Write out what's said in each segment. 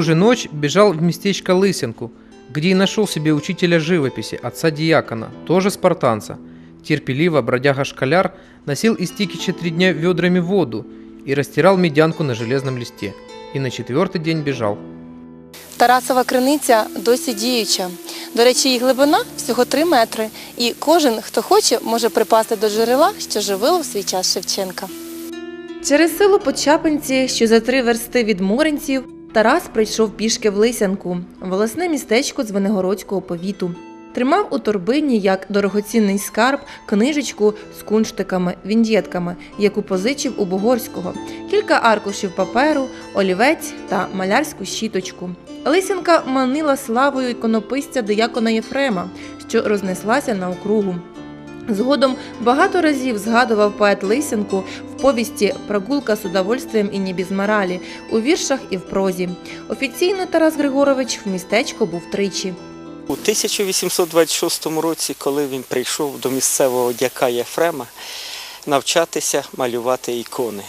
ту же ночь бежал в местечко Лысенку, где и нашел себе учителя живописи, отца Диакона, тоже спартанца. Терпеливо бродяга-школяр носил из Тикича три дня ведрами воду и растирал медянку на железном листе. И на четвертый день бежал. Тарасова криниця досі діюча. До речі, її глибина всього 3 метри, і кожен, хто хоче, може припасти до джерела, що живило в свій час Шевченка. Через село Почапинці, що за три версти від Моринців, Тарас прийшов пішки в Лисянку, волосне містечко з Венегородського повіту. Тримав у торбині як дорогоцінний скарб книжечку з кунштиками, віньєтками, яку позичив у Богорського, кілька аркушів паперу, олівець та малярську щіточку. Лисянка манила славою іконописця диякона Єфрема, що рознеслася на округу. Згодом багато разів згадував поет Лисенку в повісті Прогулка з удовольствием і не без моралі у віршах і в прозі. Офіційно Тарас Григорович в містечко був тричі. У 1826 році, коли він прийшов до місцевого дяка Єфрема навчатися малювати ікони.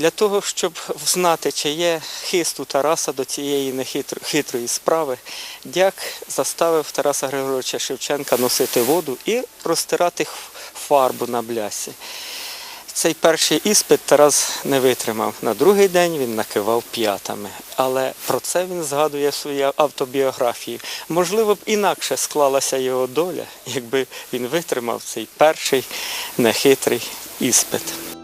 Для того, щоб знати, чи є хист у Тараса до цієї нехитрої справи, дяк заставив Тараса Григоровича Шевченка носити воду і розтирати фарбу на блясі. Цей перший іспит Тарас не витримав. На другий день він накивав п'ятами. Але про це він згадує в своїй автобіографії. Можливо б інакше склалася його доля, якби він витримав цей перший нехитрий іспит.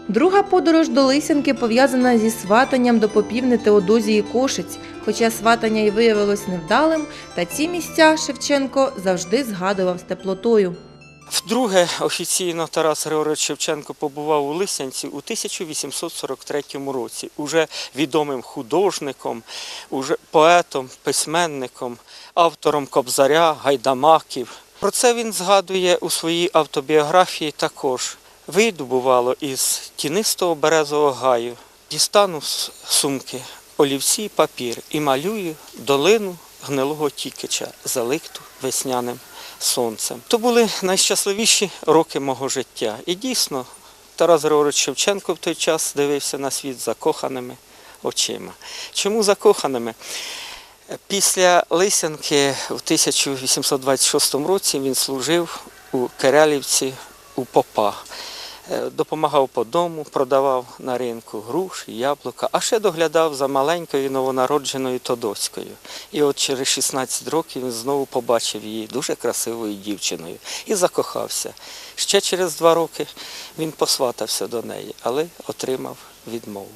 Друга подорож до Лисянки пов'язана зі сватанням до попівни Теодозії Кошиць. Хоча сватання й виявилось невдалим, та ці місця Шевченко завжди згадував з теплотою. Вдруге офіційно Тарас Григорович Шевченко побував у Лисянці у 1843 році, уже відомим художником, уже поетом, письменником, автором Кобзаря, гайдамаків. Про це він згадує у своїй автобіографії також. Вийду, бувало, із тінистого березового гаю, дістану з сумки олівці папір і малюю долину гнилого тікича, заликту весняним сонцем. То були найщасливіші роки мого життя. І дійсно, Тарас Григорович Шевченко в той час дивився на світ закоханими очима. Чому закоханими? Після Лисянки в 1826 році він служив у Керелівці у попа. Е, Допомагав по дому, продавав на ринку груші, яблука, а ще доглядав за маленькою новонародженою Тодоцькою. І от через 16 років він знову побачив її дуже красивою дівчиною і закохався. Ще через два роки він посватався до неї, але отримав відмову.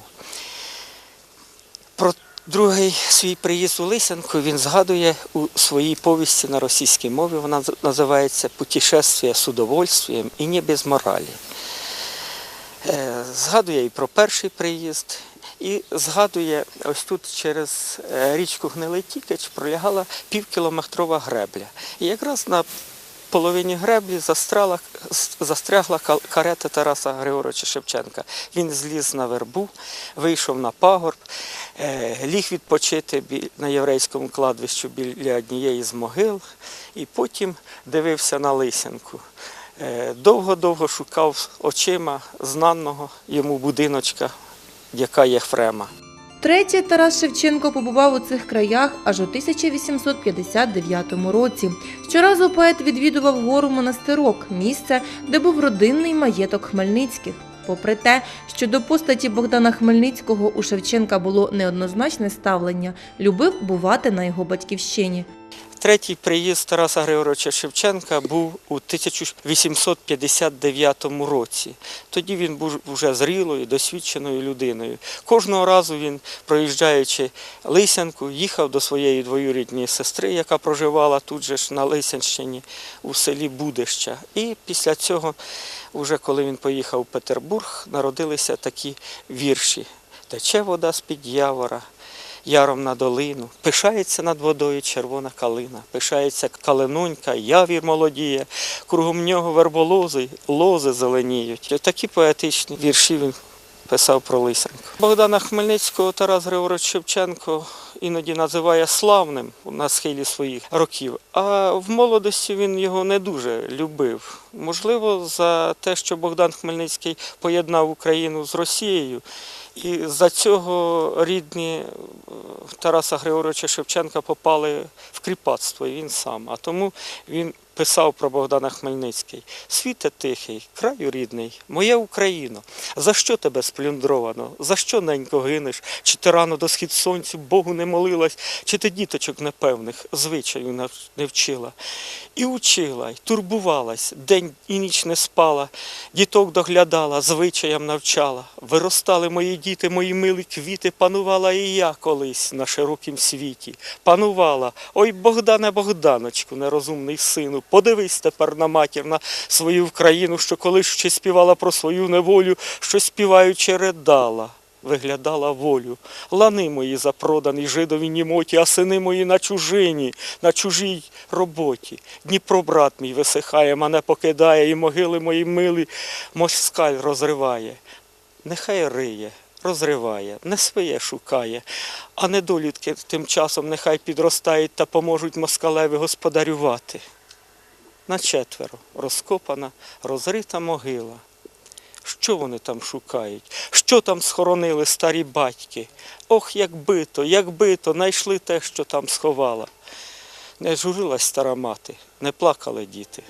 Про другий свій приїзд у Лисянку він згадує у своїй повісті на російській мові. Вона називається Путешествие з удовольствием і не без моралі. Е, Згадує і про перший приїзд, і згадує, ось тут через е, річку Гнилий Тікач пролягала півкілометрова гребля. І якраз на половині греблі застряла, застрягла карета Тараса Григоровича Шевченка. Він зліз на вербу, вийшов на пагорб, е, ліг відпочити на єврейському кладовищі біля однієї з могил, і потім дивився на лисянку. Е, Довго-довго шукав очима знаного йому будиночка, яка Єфрема. Третє Тарас Шевченко побував у цих краях аж у 1859 році. Щоразу поет відвідував гору монастирок, місце, де був родинний маєток Хмельницьких. Попри те, що до постаті Богдана Хмельницького у Шевченка було неоднозначне ставлення, любив бувати на його батьківщині. Третій приїзд Тараса Григоровича Шевченка був у 1859 році. Тоді він був вже зрілою, досвідченою людиною. Кожного разу він, проїжджаючи Лисянку, їхав до своєї двоюрідної сестри, яка проживала тут же ж на Лисянщині у селі Будища. І після цього, вже коли він поїхав у Петербург, народилися такі вірші. Тече вода з-під явора, яром на долину, пишається над водою червона калина, пишається калинунька, явір молодіє, кругом нього верболози, лози зеленіють. Такі поетичні вірші він писав про Лисенко. Богдана Хмельницького Тарас Григорович Шевченко іноді називає славним на схилі своїх років, а в молодості він його не дуже любив. Можливо, за те, що Богдан Хмельницький поєднав Україну з Росією, І за цього рідні е, Тараса Григоровича Шевченка попали в кріпацтво, і він сам. А тому він писав про Богдана Хмельницький: Світе тихий, краю рідний, моя Україно, за що тебе сплюндровано? За що ненько гинеш? Чи ти рано до схід сонцю Богу не молилась, чи ти діточок непевних звичаю не вчила? І учила, і турбувалась, день і ніч не спала, діток доглядала, звичаям навчала. Виростали мої діти, мої милі квіти, панувала і я колись на широкім світі. Панувала, ой Богдане Богданочку, нерозумний сину, подивись тепер на матір, на свою Україну, що колись ще співала про свою неволю, що співаючи ридала. Виглядала волю. Лани мої запродані жидові німоті, а сини мої на чужині, на чужій роботі. Дніпро, брат мій, висихає, мене покидає, і могили мої милі москаль розриває. Нехай риє, розриває, не своє шукає, а недолітки тим часом нехай підростають та поможуть москалеві господарювати. На четверо розкопана, розрита могила. Що вони там шукають? Що там схоронили старі батьки? Ох, як бито, як бито, знайшли те, що там сховала. Не журилась стара мати, не плакали діти.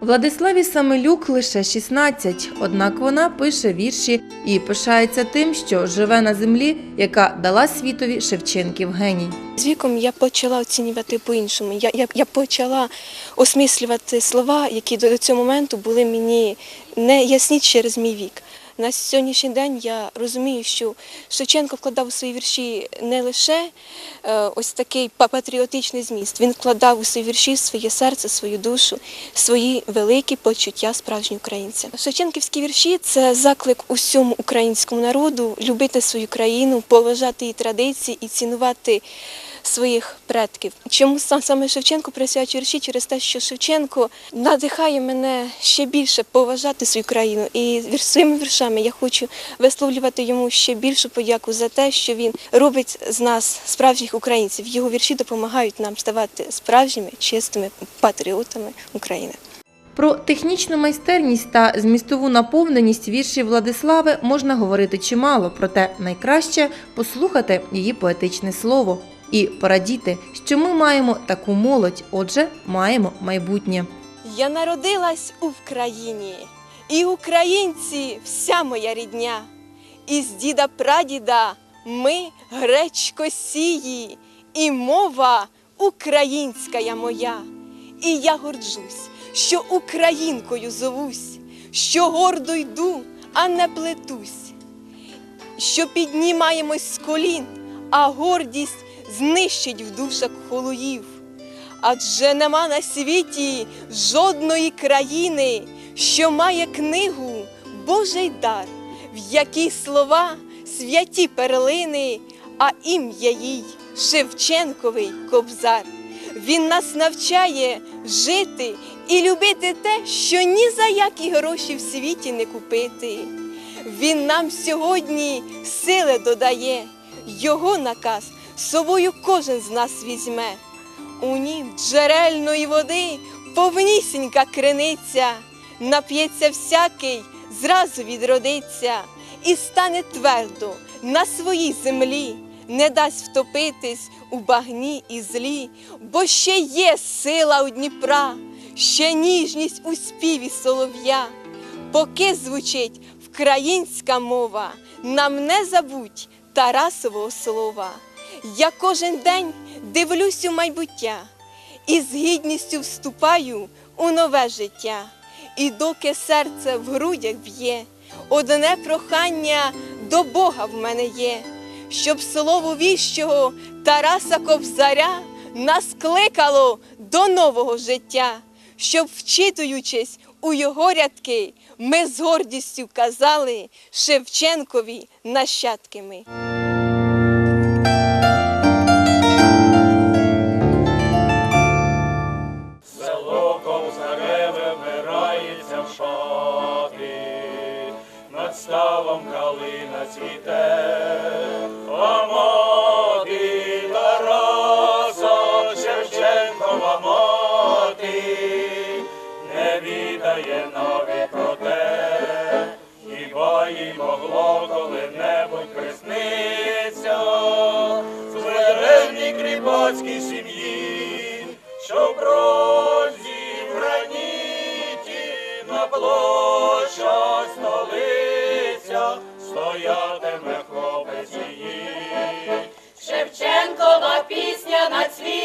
Владиславі Самилюк лише 16, однак вона пише вірші і пишається тим, що живе на землі, яка дала світові Шевченків геній. З віком я почала оцінювати по-іншому. Я, я, я почала осмислювати слова, які до цього моменту були мені не ясні через мій вік. На сьогоднішній день я розумію, що Шевченко вкладав у свої вірші не лише е, ось такий па- патріотичний зміст, він вкладав у свої вірші своє серце, свою душу, свої великі почуття справжнього українця. Шевченківські вірші це заклик усьому українському народу любити свою країну, поважати її традиції і цінувати своїх предків. Чому сам- саме Шевченко присвячує вірші через те, що Шевченко надихає мене ще більше поважати свою країну. І своїми віршами я хочу висловлювати йому ще більшу подяку за те, що він робить з нас справжніх українців. Його вірші допомагають нам ставати справжніми чистими патріотами України. Про технічну майстерність та змістову наповненість віршів Владислави можна говорити чимало, проте найкраще послухати її поетичне слово і порадіти, що ми маємо таку молодь, отже, маємо майбутнє. Я народилась у Вкраїні, і українці вся моя рідня. Із діда прадіда ми гречкосії, і мова українська я моя. І я горджусь, що українкою зовусь, що гордо йду, а не плетусь, що піднімаємось з колін, а гордість знищить в душах холуїв. Адже нема на світі жодної країни, що має книгу Божий дар, в якій слова святі перлини, а ім'я їй Шевченковий кобзар. Він нас навчає жити і любити те, що ні за які гроші в світі не купити. Він нам сьогодні сили додає, його наказ собою кожен з нас візьме. У нім джерельної води повнісінька криниця, нап'ється всякий, зразу відродиться і стане твердо на своїй землі, не дасть втопитись у багні і злі, бо ще є сила у Дніпра, ще ніжність у співі солов'я. Поки звучить вкраїнська мова, нам не забудь Тарасового слова. Я кожен день дивлюсь у майбуття і з гідністю вступаю у нове життя. І доки серце в грудях б'є, одне прохання до Бога в мене є, щоб слово віщого Тараса Кобзаря нас кликало до нового життя, щоб, вчитуючись у його рядки, ми з гордістю казали Шевченкові нащадки ми. Ставом калина цвіте, над світом.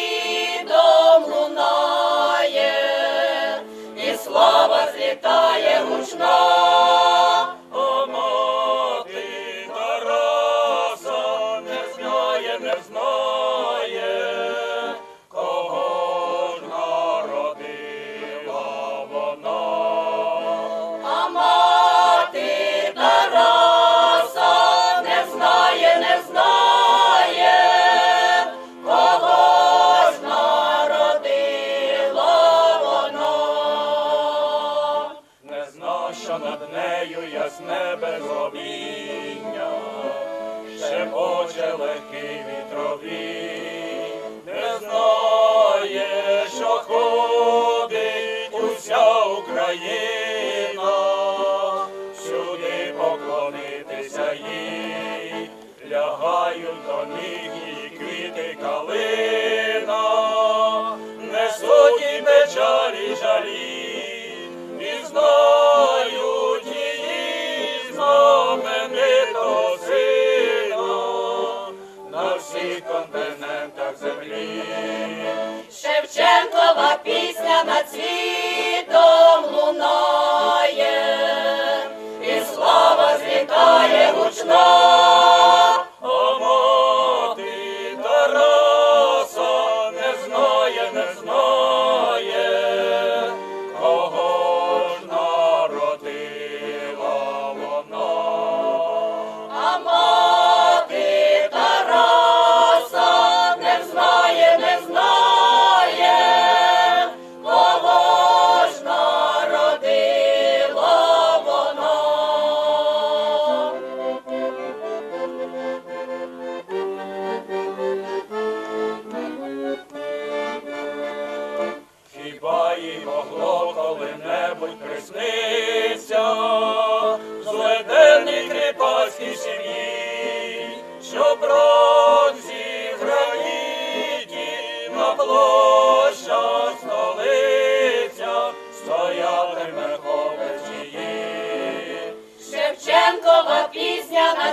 Ходить уся Україна, сюди поклонитися їй, лягають до них і квіти калина, несуть і печалі жалі, і знов. на всіх континентах землі. Шевченкова пісня над світом лунає, і слава злітає гучно. Ба могло коли-небудь присниться, зледенний кріпацькій сім'ї, що бронзі граніті на площа, столиця стояли верховець її. Шевченкова пісня на